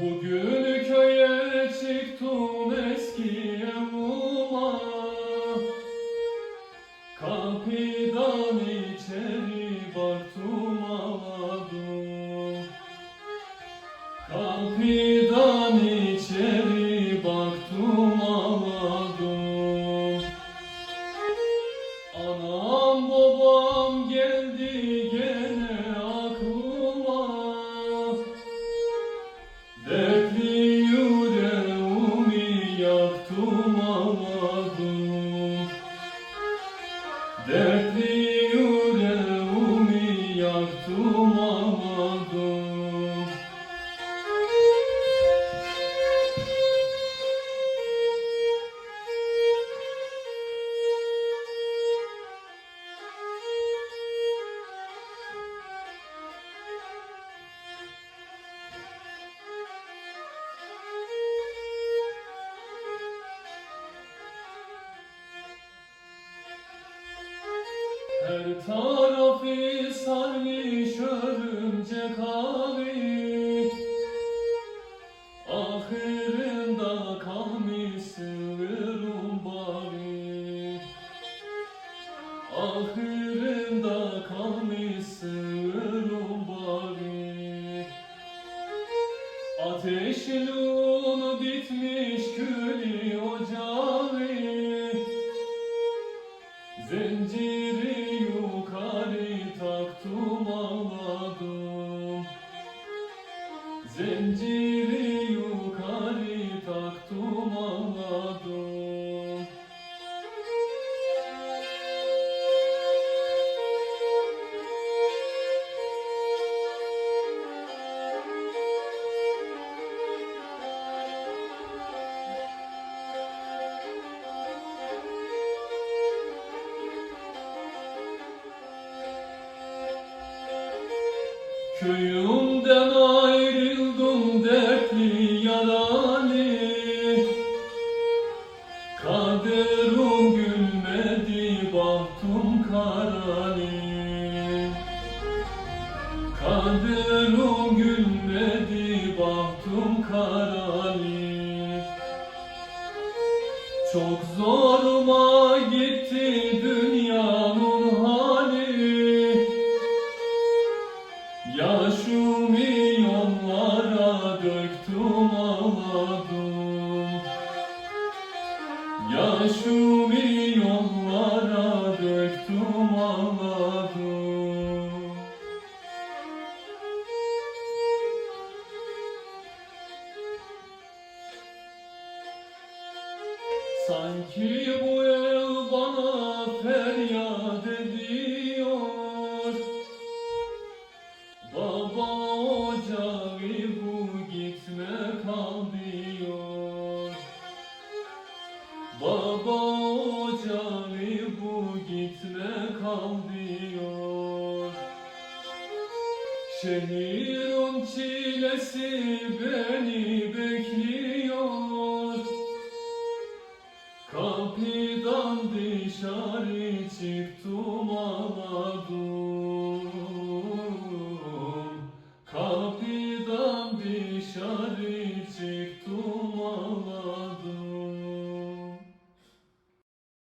Bugün köye çıktım eski evuma Kapıdan içeri baktım ağladım. Kapıdan Dertli Her tarafı sarmış örümcek abi Ahırında kalmış sığırım bari Ahırında kalmış sığırım bari ağladım Zinciri yukarı taktım ağladım Köyümden ayrıldım dertli yaralı Kaderim gülmedi bahtım karali Kaderim gülmedi bahtım karali Çok zoruma gitti dünyanın Sanki bu ev bana feryat ediyor. Baba ocağı bu gitme gitme kal diyor. Çilesi beni bekliyor